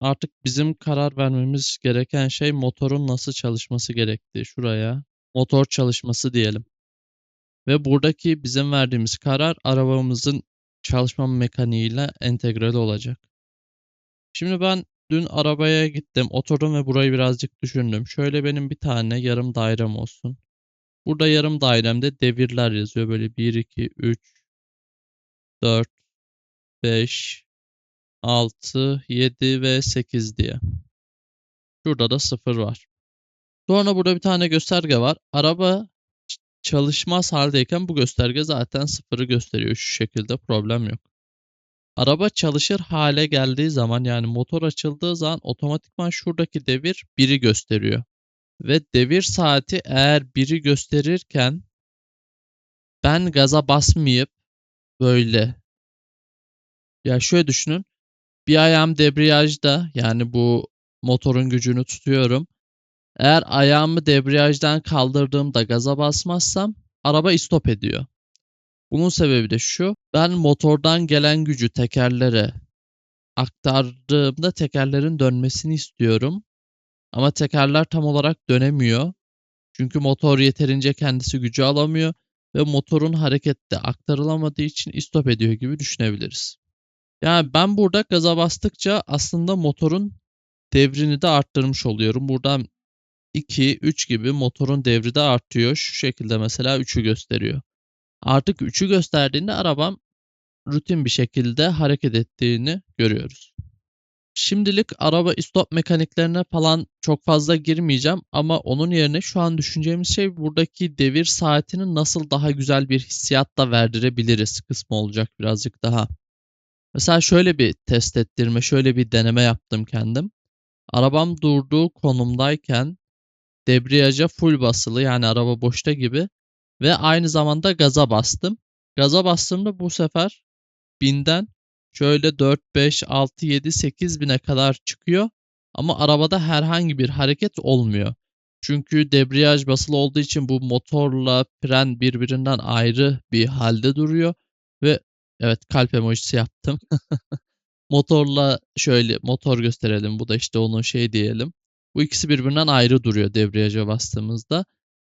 Artık bizim karar vermemiz gereken şey motorun nasıl çalışması gerektiği. Şuraya motor çalışması diyelim. Ve buradaki bizim verdiğimiz karar arabamızın çalışma mekaniğiyle entegreli olacak. Şimdi ben dün arabaya gittim, oturdum ve burayı birazcık düşündüm. Şöyle benim bir tane yarım dairem olsun. Burada yarım dairemde devirler yazıyor. Böyle 1, 2, 3, 4, 5, 6, 7 ve 8 diye. Şurada da 0 var. Sonra burada bir tane gösterge var. Araba çalışmaz haldeyken bu gösterge zaten sıfırı gösteriyor şu şekilde problem yok. Araba çalışır hale geldiği zaman yani motor açıldığı zaman otomatikman şuradaki devir 1'i gösteriyor. Ve devir saati eğer 1'i gösterirken ben gaza basmayıp böyle ya şöyle düşünün. Bir ayağım debriyajda yani bu motorun gücünü tutuyorum. Eğer ayağımı debriyajdan kaldırdığımda gaza basmazsam araba istop ediyor. Bunun sebebi de şu. Ben motordan gelen gücü tekerlere aktardığımda tekerlerin dönmesini istiyorum. Ama tekerler tam olarak dönemiyor. Çünkü motor yeterince kendisi gücü alamıyor ve motorun harekette aktarılamadığı için istop ediyor gibi düşünebiliriz. Yani ben burada gaza bastıkça aslında motorun devrini de arttırmış oluyorum. Buradan 2, 3 gibi motorun devri de artıyor. Şu şekilde mesela 3'ü gösteriyor. Artık 3'ü gösterdiğinde arabam rutin bir şekilde hareket ettiğini görüyoruz. Şimdilik araba stop mekaniklerine falan çok fazla girmeyeceğim ama onun yerine şu an düşüneceğimiz şey buradaki devir saatini nasıl daha güzel bir hissiyatla verdirebiliriz kısmı olacak birazcık daha. Mesela şöyle bir test ettirme, şöyle bir deneme yaptım kendim. Arabam durduğu konumdayken debriyaja full basılı yani araba boşta gibi ve aynı zamanda gaza bastım. Gaza bastığımda bu sefer 1000'den şöyle 4, 5, 6, 7, 8 bine kadar çıkıyor. Ama arabada herhangi bir hareket olmuyor. Çünkü debriyaj basılı olduğu için bu motorla fren birbirinden ayrı bir halde duruyor. Ve evet kalp emojisi yaptım. Motorla şöyle motor gösterelim. Bu da işte onun şey diyelim. Bu ikisi birbirinden ayrı duruyor debriyaja bastığımızda.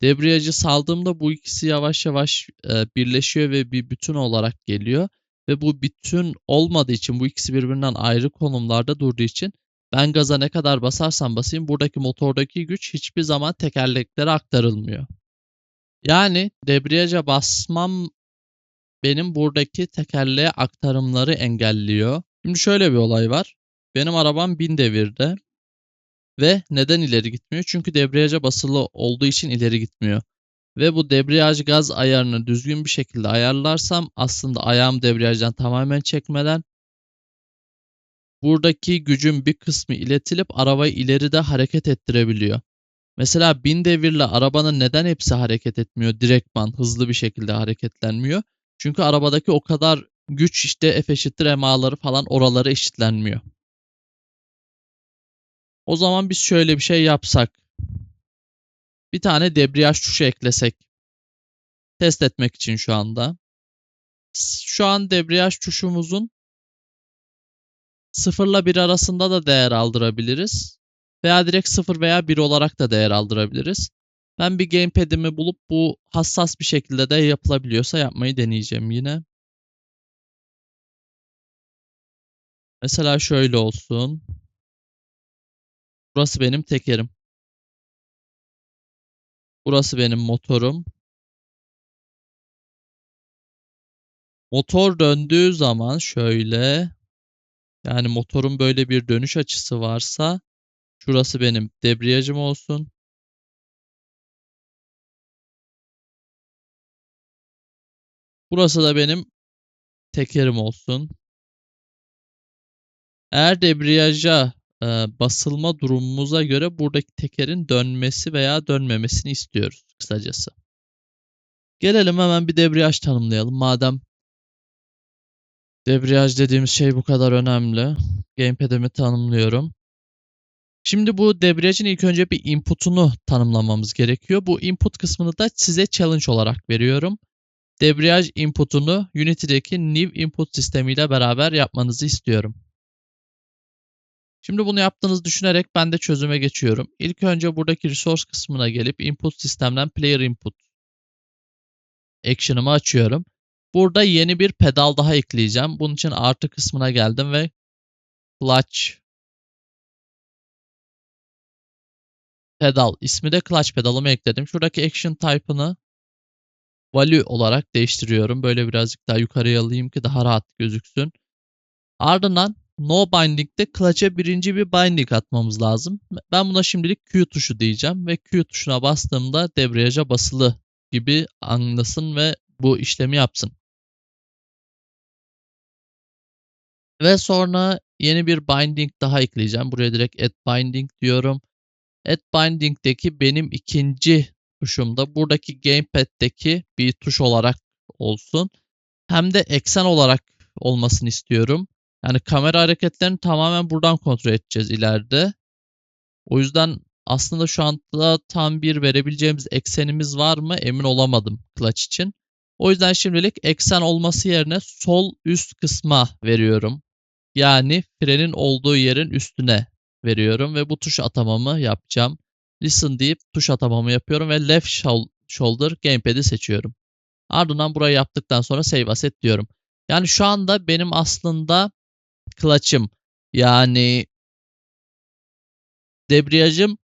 Debriyajı saldığımda bu ikisi yavaş yavaş e, birleşiyor ve bir bütün olarak geliyor. Ve bu bütün olmadığı için bu ikisi birbirinden ayrı konumlarda durduğu için ben gaza ne kadar basarsam basayım buradaki motordaki güç hiçbir zaman tekerleklere aktarılmıyor. Yani debriyaja basmam benim buradaki tekerleğe aktarımları engelliyor. Şimdi şöyle bir olay var. Benim arabam 1000 devirde ve neden ileri gitmiyor? Çünkü debriyaja basılı olduğu için ileri gitmiyor. Ve bu debriyaj gaz ayarını düzgün bir şekilde ayarlarsam aslında ayağım debriyajdan tamamen çekmeden buradaki gücün bir kısmı iletilip arabayı ileride hareket ettirebiliyor. Mesela 1000 devirle arabanın neden hepsi hareket etmiyor? Direktman hızlı bir şekilde hareketlenmiyor. Çünkü arabadaki o kadar güç işte F eşittir MA'ları falan oraları eşitlenmiyor. O zaman biz şöyle bir şey yapsak. Bir tane debriyaj tuşu eklesek. Test etmek için şu anda. Şu an debriyaj tuşumuzun 0 ile 1 arasında da değer aldırabiliriz. Veya direkt 0 veya 1 olarak da değer aldırabiliriz. Ben bir gamepad'imi bulup bu hassas bir şekilde de yapılabiliyorsa yapmayı deneyeceğim yine. Mesela şöyle olsun. Burası benim tekerim. Burası benim motorum. Motor döndüğü zaman şöyle yani motorun böyle bir dönüş açısı varsa şurası benim debriyajım olsun. Burası da benim tekerim olsun. Eğer debriyaja e, basılma durumumuza göre buradaki tekerin dönmesi veya dönmemesini istiyoruz kısacası. Gelelim hemen bir debriyaj tanımlayalım. Madem debriyaj dediğimiz şey bu kadar önemli. Gamepad'imi tanımlıyorum. Şimdi bu debriyajın ilk önce bir input'unu tanımlamamız gerekiyor. Bu input kısmını da size challenge olarak veriyorum. Debriyaj input'unu Unity'deki new input sistemiyle beraber yapmanızı istiyorum. Şimdi bunu yaptığınızı düşünerek ben de çözüme geçiyorum. İlk önce buradaki resource kısmına gelip input sistemden player input action'ımı açıyorum. Burada yeni bir pedal daha ekleyeceğim. Bunun için artı kısmına geldim ve clutch pedal ismi de clutch pedalımı ekledim. Şuradaki action type'ını value olarak değiştiriyorum. Böyle birazcık daha yukarıya alayım ki daha rahat gözüksün. Ardından no binding'de clutch'e birinci bir binding atmamız lazım. Ben buna şimdilik Q tuşu diyeceğim ve Q tuşuna bastığımda debriyaja basılı gibi anlasın ve bu işlemi yapsın. Ve sonra yeni bir binding daha ekleyeceğim. Buraya direkt add binding diyorum. Add binding'deki benim ikinci tuşum da buradaki gamepad'deki bir tuş olarak olsun. Hem de eksen olarak olmasını istiyorum. Yani kamera hareketlerini tamamen buradan kontrol edeceğiz ileride. O yüzden aslında şu anda tam bir verebileceğimiz eksenimiz var mı emin olamadım clutch için. O yüzden şimdilik eksen olması yerine sol üst kısma veriyorum. Yani frenin olduğu yerin üstüne veriyorum ve bu tuş atamamı yapacağım. Listen deyip tuş atamamı yapıyorum ve left shoulder gamepad'i seçiyorum. Ardından burayı yaptıktan sonra save asset diyorum. Yani şu anda benim aslında clutch'ım yani debriyajım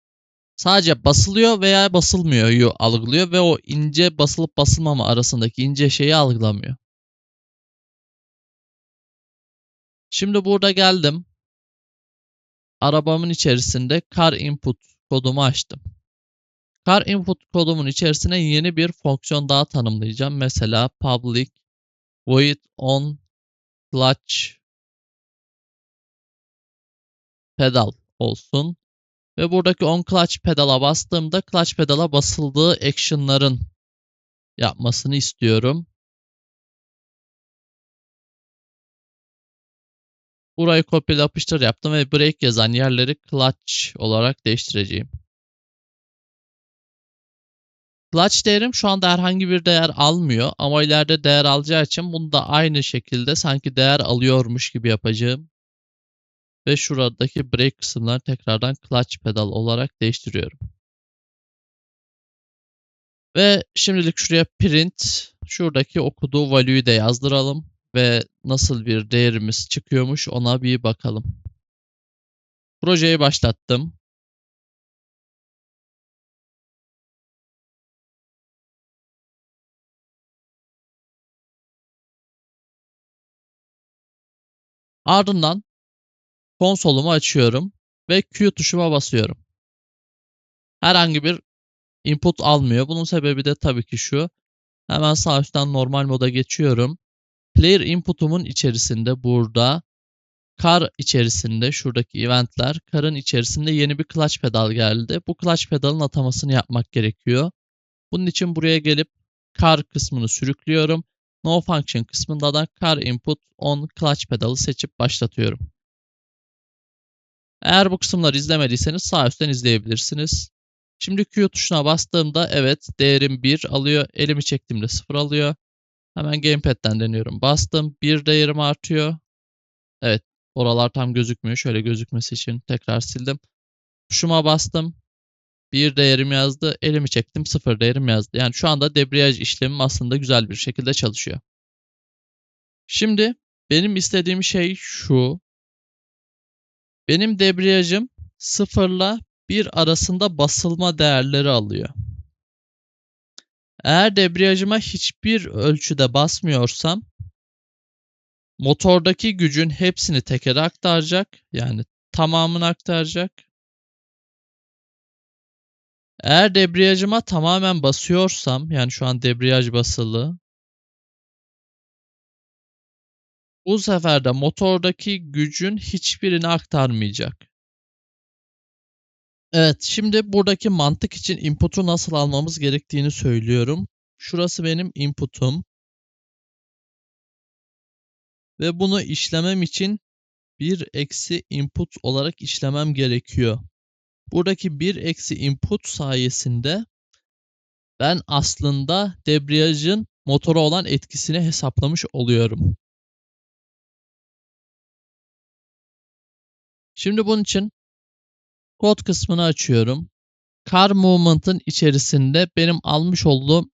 sadece basılıyor veya basılmıyor algılıyor ve o ince basılıp basılmama arasındaki ince şeyi algılamıyor. Şimdi burada geldim. Arabamın içerisinde car input kodumu açtım. Car input kodumun içerisine yeni bir fonksiyon daha tanımlayacağım. Mesela public void on clutch pedal olsun. Ve buradaki on clutch pedala bastığımda clutch pedala basıldığı action'ların yapmasını istiyorum. Burayı kopyala yapıştır yaptım ve break yazan yerleri clutch olarak değiştireceğim. Clutch değerim şu anda herhangi bir değer almıyor ama ileride değer alacağı için bunu da aynı şekilde sanki değer alıyormuş gibi yapacağım. Ve şuradaki break kısımları tekrardan clutch pedal olarak değiştiriyorum. Ve şimdilik şuraya print şuradaki okuduğu value'yu de yazdıralım ve nasıl bir değerimiz çıkıyormuş ona bir bakalım. Projeyi başlattım. Ardından konsolumu açıyorum ve Q tuşuma basıyorum. Herhangi bir input almıyor. Bunun sebebi de tabii ki şu. Hemen sağ üstten normal moda geçiyorum. Player input'umun içerisinde burada car içerisinde şuradaki eventler, car'ın içerisinde yeni bir clutch pedal geldi. Bu clutch pedalın atamasını yapmak gerekiyor. Bunun için buraya gelip car kısmını sürüklüyorum. No function kısmında da car input on clutch pedalı seçip başlatıyorum. Eğer bu kısımları izlemediyseniz sağ üstten izleyebilirsiniz. Şimdi Q tuşuna bastığımda evet değerim 1 alıyor. Elimi çektiğimde 0 alıyor. Hemen Gamepad'den deniyorum. Bastım. 1 değerim artıyor. Evet. Oralar tam gözükmüyor. Şöyle gözükmesi için tekrar sildim. Tuşuma bastım. 1 değerim yazdı. Elimi çektim. 0 değerim yazdı. Yani şu anda debriyaj işlemim aslında güzel bir şekilde çalışıyor. Şimdi benim istediğim şey şu. Benim debriyajım 0 ile 1 arasında basılma değerleri alıyor. Eğer debriyajıma hiçbir ölçüde basmıyorsam motordaki gücün hepsini tekere aktaracak. Yani tamamını aktaracak. Eğer debriyajıma tamamen basıyorsam yani şu an debriyaj basılı bu sefer de motordaki gücün hiçbirini aktarmayacak. Evet, şimdi buradaki mantık için input'u nasıl almamız gerektiğini söylüyorum. Şurası benim input'um. Ve bunu işlemem için bir eksi input olarak işlemem gerekiyor. Buradaki bir eksi input sayesinde ben aslında debriyajın motora olan etkisini hesaplamış oluyorum. Şimdi bunun için kod kısmını açıyorum. Car movement'ın içerisinde benim almış olduğum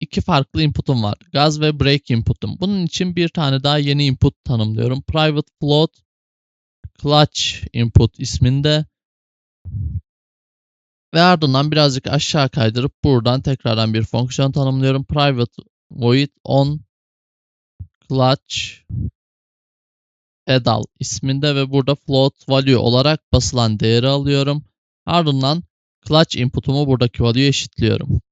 iki farklı input'um var. Gaz ve brake input'um. Bunun için bir tane daha yeni input tanımlıyorum. Private float clutch input isminde. Ve ardından birazcık aşağı kaydırıp buradan tekrardan bir fonksiyon tanımlıyorum. Private void on clutch pedal isminde ve burada float value olarak basılan değeri alıyorum. Ardından clutch input'umu buradaki value'ye eşitliyorum.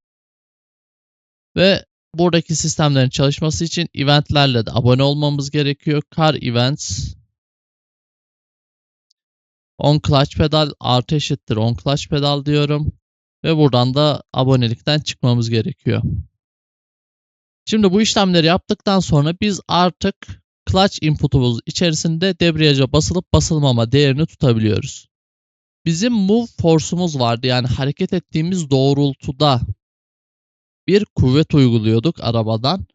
Ve buradaki sistemlerin çalışması için eventlerle de abone olmamız gerekiyor. Car events on clutch pedal artı eşittir on clutch pedal diyorum. Ve buradan da abonelikten çıkmamız gerekiyor. Şimdi bu işlemleri yaptıktan sonra biz artık clutch input'umuz içerisinde debriyaja basılıp basılmama değerini tutabiliyoruz. Bizim move force'umuz vardı yani hareket ettiğimiz doğrultuda bir kuvvet uyguluyorduk arabadan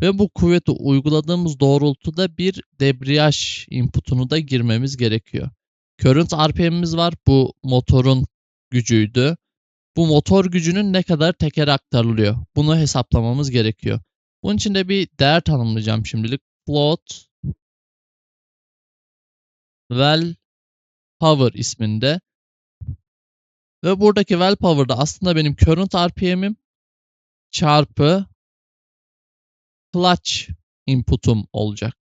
ve bu kuvveti uyguladığımız doğrultuda bir debriyaj input'unu da girmemiz gerekiyor. Current RPM'imiz var. Bu motorun gücüydü. Bu motor gücünün ne kadar tekere aktarılıyor? Bunu hesaplamamız gerekiyor. Bunun için de bir değer tanımlayacağım şimdilik. Float well power isminde. Ve buradaki well power'da aslında benim current RPM'im çarpı clutch input'um olacak.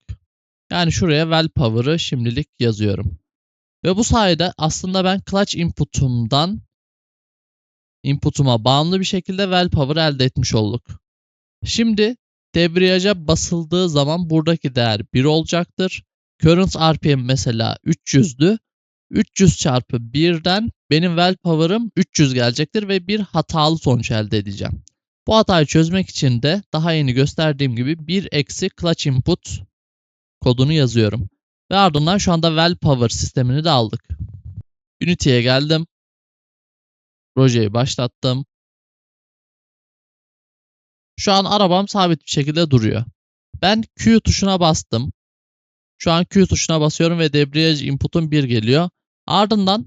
Yani şuraya well power'ı şimdilik yazıyorum. Ve bu sayede aslında ben clutch input'umdan input'uma bağımlı bir şekilde well power elde etmiş olduk. Şimdi debriyaja basıldığı zaman buradaki değer 1 olacaktır. Current RPM mesela 300'dü. 300 çarpı 1'den benim well power'ım 300 gelecektir ve bir hatalı sonuç elde edeceğim. Bu hatayı çözmek için de daha yeni gösterdiğim gibi 1 eksi clutch input kodunu yazıyorum. Ve ardından şu anda well power sistemini de aldık. Unity'ye geldim. Projeyi başlattım. Şu an arabam sabit bir şekilde duruyor. Ben Q tuşuna bastım. Şu an Q tuşuna basıyorum ve debriyaj input'um 1 geliyor. Ardından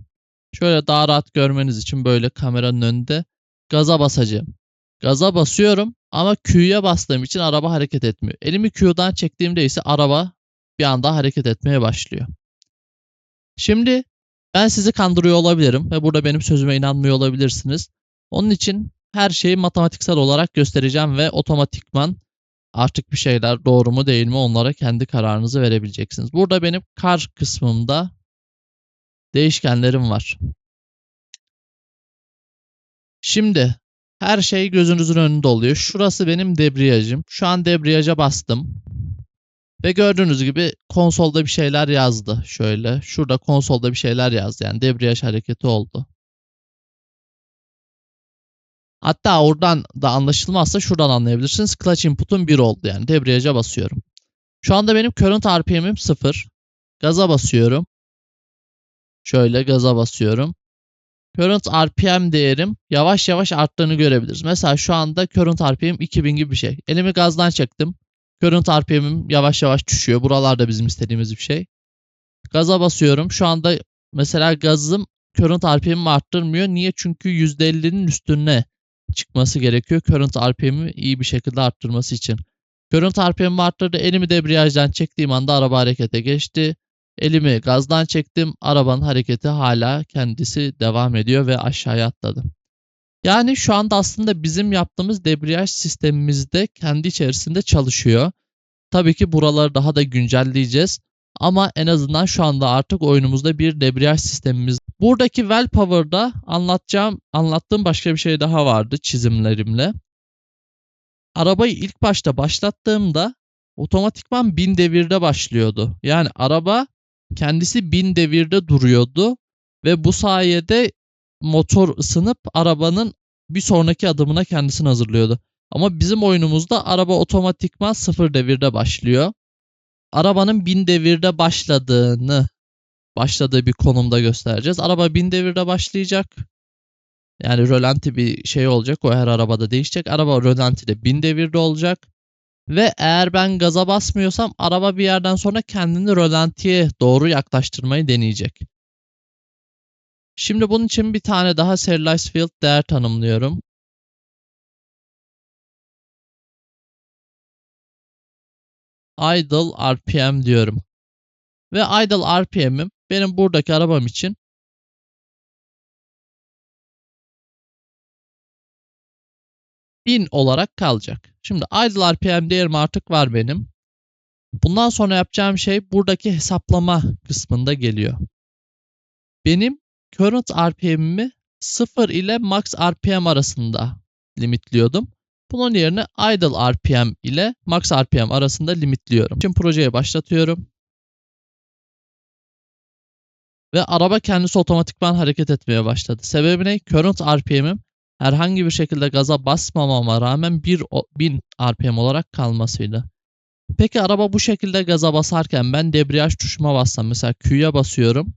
şöyle daha rahat görmeniz için böyle kameranın önünde gaza basacağım. Gaza basıyorum ama Q'ya bastığım için araba hareket etmiyor. Elimi Q'dan çektiğimde ise araba bir anda hareket etmeye başlıyor. Şimdi ben sizi kandırıyor olabilirim ve burada benim sözüme inanmıyor olabilirsiniz. Onun için her şeyi matematiksel olarak göstereceğim ve otomatikman artık bir şeyler doğru mu değil mi onlara kendi kararınızı verebileceksiniz. Burada benim kar kısmımda değişkenlerim var. Şimdi her şey gözünüzün önünde oluyor. Şurası benim debriyajım. Şu an debriyaja bastım. Ve gördüğünüz gibi konsolda bir şeyler yazdı. Şöyle. Şurada konsolda bir şeyler yazdı. Yani debriyaj hareketi oldu. Hatta oradan da anlaşılmazsa şuradan anlayabilirsiniz. Clutch input'um 1 oldu yani. Debriyaja basıyorum. Şu anda benim current RPM'im 0. Gaza basıyorum. Şöyle gaza basıyorum. Current RPM değerim yavaş yavaş arttığını görebiliriz. Mesela şu anda current RPM 2000 gibi bir şey. Elimi gazdan çektim. Current RPM'im yavaş yavaş düşüyor. Buralarda bizim istediğimiz bir şey. Gaza basıyorum. Şu anda mesela gazım current RPM'imi arttırmıyor. Niye? Çünkü %50'nin üstüne çıkması gerekiyor. Current RPM'i iyi bir şekilde arttırması için. Current RPM'i arttırdı. Elimi debriyajdan çektiğim anda araba harekete geçti. Elimi gazdan çektim. Arabanın hareketi hala kendisi devam ediyor ve aşağıya atladı. Yani şu anda aslında bizim yaptığımız debriyaj sistemimizde kendi içerisinde çalışıyor. Tabii ki buraları daha da güncelleyeceğiz. Ama en azından şu anda artık oyunumuzda bir debriyaj sistemimiz. Buradaki well power'da anlatacağım, anlattığım başka bir şey daha vardı çizimlerimle. Arabayı ilk başta başlattığımda otomatikman 1000 devirde başlıyordu. Yani araba kendisi 1000 devirde duruyordu ve bu sayede motor ısınıp arabanın bir sonraki adımına kendisini hazırlıyordu. Ama bizim oyunumuzda araba otomatikman 0 devirde başlıyor. Arabanın 1000 devirde başladığını başladığı bir konumda göstereceğiz. Araba 1000 devirde başlayacak. Yani rölanti bir şey olacak. O her arabada değişecek. Araba rölantide 1000 devirde olacak. Ve eğer ben gaza basmıyorsam araba bir yerden sonra kendini rölantiye doğru yaklaştırmayı deneyecek. Şimdi bunun için bir tane daha serialize field değer tanımlıyorum. İdle rpm diyorum. Ve idle rpm'im benim buradaki arabam için bin olarak kalacak. Şimdi idle rpm değerim artık var benim. Bundan sonra yapacağım şey buradaki hesaplama kısmında geliyor. Benim current rpm'imi 0 ile max rpm arasında limitliyordum. Bunun yerine idle rpm ile max rpm arasında limitliyorum. Şimdi projeyi başlatıyorum. Ve araba kendisi otomatikman hareket etmeye başladı. Sebebi ne? Current RPM'im herhangi bir şekilde gaza basmamama rağmen 1000 RPM olarak kalmasıydı. Peki araba bu şekilde gaza basarken ben debriyaj tuşuma bassam mesela Q'ya basıyorum.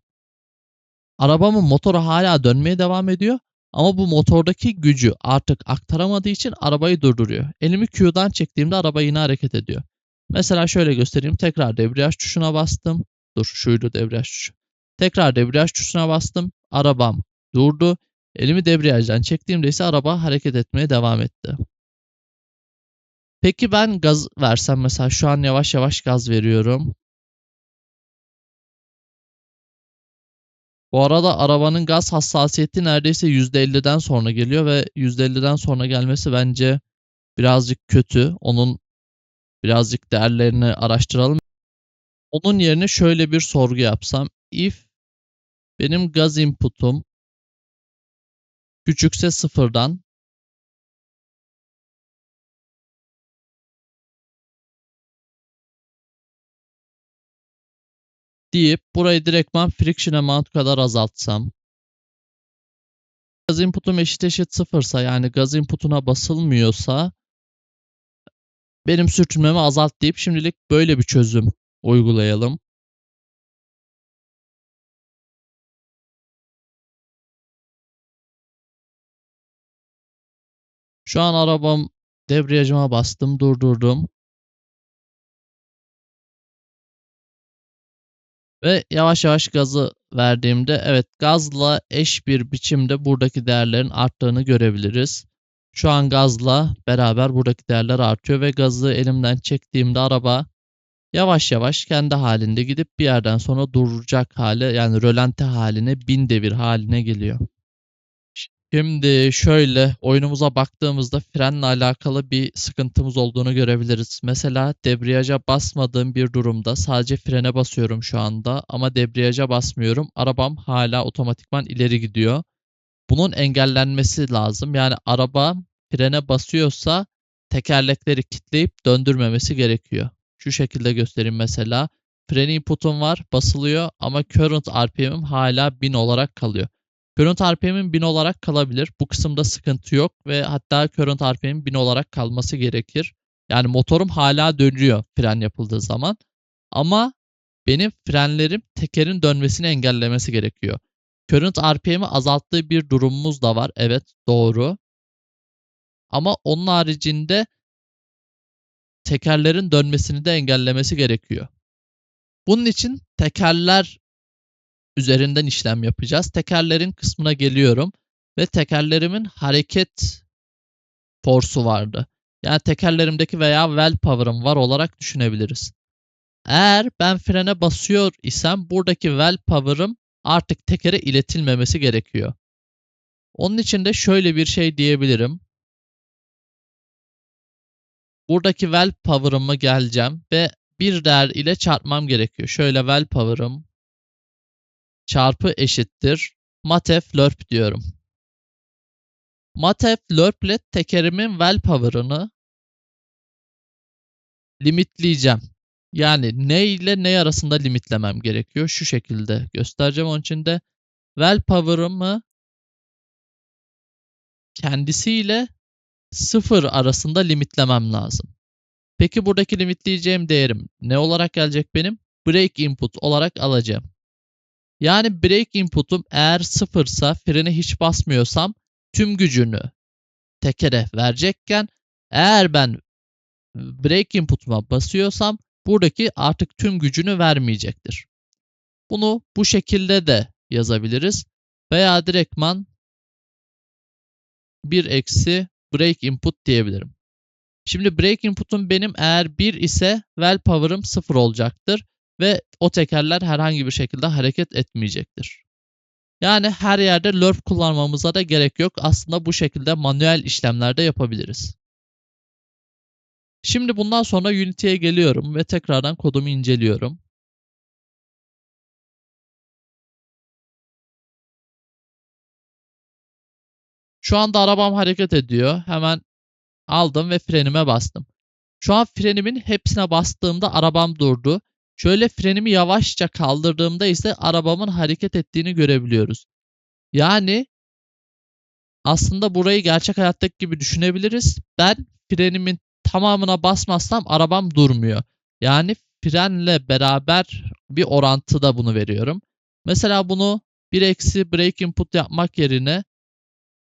Arabamın motoru hala dönmeye devam ediyor ama bu motordaki gücü artık aktaramadığı için arabayı durduruyor. Elimi Q'dan çektiğimde araba yine hareket ediyor. Mesela şöyle göstereyim. Tekrar debriyaj tuşuna bastım. Dur şuydu debriyaj tuşu. Tekrar debriyaj tuşuna bastım. Arabam durdu. Elimi debriyajdan çektiğimde ise araba hareket etmeye devam etti. Peki ben gaz versem mesela şu an yavaş yavaş gaz veriyorum. Bu arada arabanın gaz hassasiyeti neredeyse %50'den sonra geliyor ve %50'den sonra gelmesi bence birazcık kötü. Onun birazcık değerlerini araştıralım. Onun yerine şöyle bir sorgu yapsam. If benim gaz input'um küçükse sıfırdan deyip burayı direktman friction amount kadar azaltsam gaz input'um eşit eşit sıfırsa yani gaz input'una basılmıyorsa benim sürtünmemi azalt deyip şimdilik böyle bir çözüm uygulayalım. Şu an arabam debriyajıma bastım, durdurdum. Ve yavaş yavaş gazı verdiğimde evet gazla eş bir biçimde buradaki değerlerin arttığını görebiliriz. Şu an gazla beraber buradaki değerler artıyor ve gazı elimden çektiğimde araba yavaş yavaş kendi halinde gidip bir yerden sonra duracak hale yani rölante haline bin devir haline geliyor. Şimdi şöyle oyunumuza baktığımızda frenle alakalı bir sıkıntımız olduğunu görebiliriz. Mesela debriyaja basmadığım bir durumda sadece frene basıyorum şu anda ama debriyaja basmıyorum. Arabam hala otomatikman ileri gidiyor. Bunun engellenmesi lazım. Yani araba frene basıyorsa tekerlekleri kitleyip döndürmemesi gerekiyor. Şu şekilde göstereyim mesela. Fren input'um var basılıyor ama current RPM'im hala 1000 olarak kalıyor. Current RPM'in 1000 olarak kalabilir. Bu kısımda sıkıntı yok ve hatta current RPM'in 1000 olarak kalması gerekir. Yani motorum hala dönüyor fren yapıldığı zaman. Ama benim frenlerim tekerin dönmesini engellemesi gerekiyor. Current RPM'i azalttığı bir durumumuz da var. Evet doğru. Ama onun haricinde tekerlerin dönmesini de engellemesi gerekiyor. Bunun için tekerler üzerinden işlem yapacağız. Tekerlerin kısmına geliyorum ve tekerlerimin hareket force'u vardı. Yani tekerlerimdeki veya well power'ım var olarak düşünebiliriz. Eğer ben frene basıyor isem buradaki well power'ım artık tekere iletilmemesi gerekiyor. Onun için de şöyle bir şey diyebilirim. Buradaki well power'ımı geleceğim ve bir değer ile çarpmam gerekiyor. Şöyle well power'ım çarpı eşittir matef lörp diyorum. Matef lörp ile tekerimin well power'ını limitleyeceğim. Yani ne ile ne arasında limitlemem gerekiyor. Şu şekilde göstereceğim. Onun için de well power'ımı kendisiyle sıfır arasında limitlemem lazım. Peki buradaki limitleyeceğim değerim ne olarak gelecek benim? Break input olarak alacağım. Yani break input'um eğer sıfırsa frene hiç basmıyorsam tüm gücünü tekere verecekken eğer ben break input'uma basıyorsam buradaki artık tüm gücünü vermeyecektir. Bunu bu şekilde de yazabiliriz. Veya direktman 1 eksi break input diyebilirim. Şimdi break input'um benim eğer 1 ise well power'ım 0 olacaktır ve o tekerler herhangi bir şekilde hareket etmeyecektir. Yani her yerde lerp kullanmamıza da gerek yok. Aslında bu şekilde manuel işlemlerde yapabiliriz. Şimdi bundan sonra Unity'ye geliyorum ve tekrardan kodumu inceliyorum. Şu anda arabam hareket ediyor. Hemen aldım ve frenime bastım. Şu an frenimin hepsine bastığımda arabam durdu. Şöyle frenimi yavaşça kaldırdığımda ise arabamın hareket ettiğini görebiliyoruz. Yani aslında burayı gerçek hayattaki gibi düşünebiliriz. Ben frenimin tamamına basmazsam arabam durmuyor. Yani frenle beraber bir orantıda bunu veriyorum. Mesela bunu bir eksi break input yapmak yerine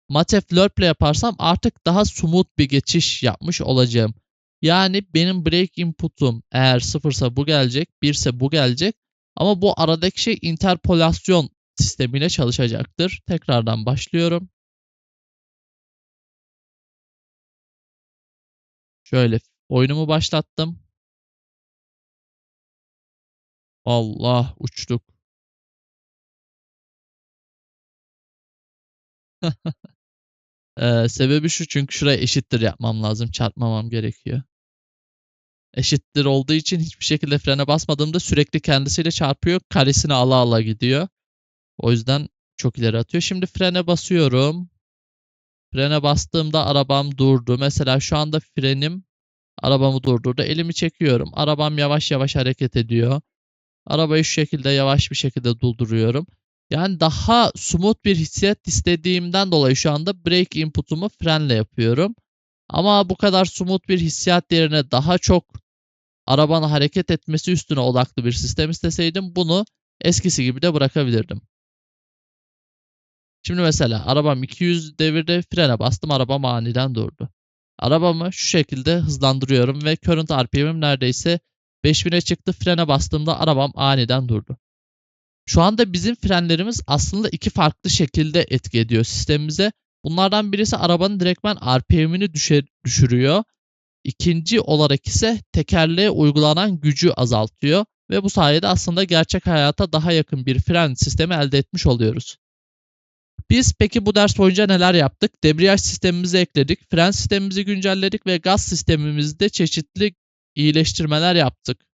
Matef Lerp ile yaparsam artık daha smooth bir geçiş yapmış olacağım. Yani benim break input'um eğer sıfırsa bu gelecek, birse bu gelecek. Ama bu aradaki şey interpolasyon sistemiyle çalışacaktır. Tekrardan başlıyorum. Şöyle oyunumu başlattım. Allah uçtuk. ee, sebebi şu çünkü şuraya eşittir yapmam lazım. Çarpmamam gerekiyor. Eşittir olduğu için hiçbir şekilde frene basmadığımda sürekli kendisiyle çarpıyor. Karesini ala ala gidiyor. O yüzden çok ileri atıyor. Şimdi frene basıyorum. Frene bastığımda arabam durdu. Mesela şu anda frenim arabamı durdurdu. Elimi çekiyorum. Arabam yavaş yavaş hareket ediyor. Arabayı şu şekilde yavaş bir şekilde durduruyorum. Yani daha smooth bir hissiyat istediğimden dolayı şu anda brake input'umu frenle yapıyorum. Ama bu kadar smooth bir hissiyat yerine daha çok arabanın hareket etmesi üstüne odaklı bir sistem isteseydim bunu eskisi gibi de bırakabilirdim. Şimdi mesela arabam 200 devirde frene bastım arabam aniden durdu. Arabamı şu şekilde hızlandırıyorum ve current RPM'im neredeyse 5000'e çıktı. Frene bastığımda arabam aniden durdu. Şu anda bizim frenlerimiz aslında iki farklı şekilde etki ediyor sistemimize. Bunlardan birisi arabanın direktmen RPM'ini düşürüyor. İkinci olarak ise tekerleğe uygulanan gücü azaltıyor ve bu sayede aslında gerçek hayata daha yakın bir fren sistemi elde etmiş oluyoruz. Biz peki bu ders boyunca neler yaptık? Debriyaj sistemimizi ekledik, fren sistemimizi güncelledik ve gaz sistemimizde çeşitli iyileştirmeler yaptık.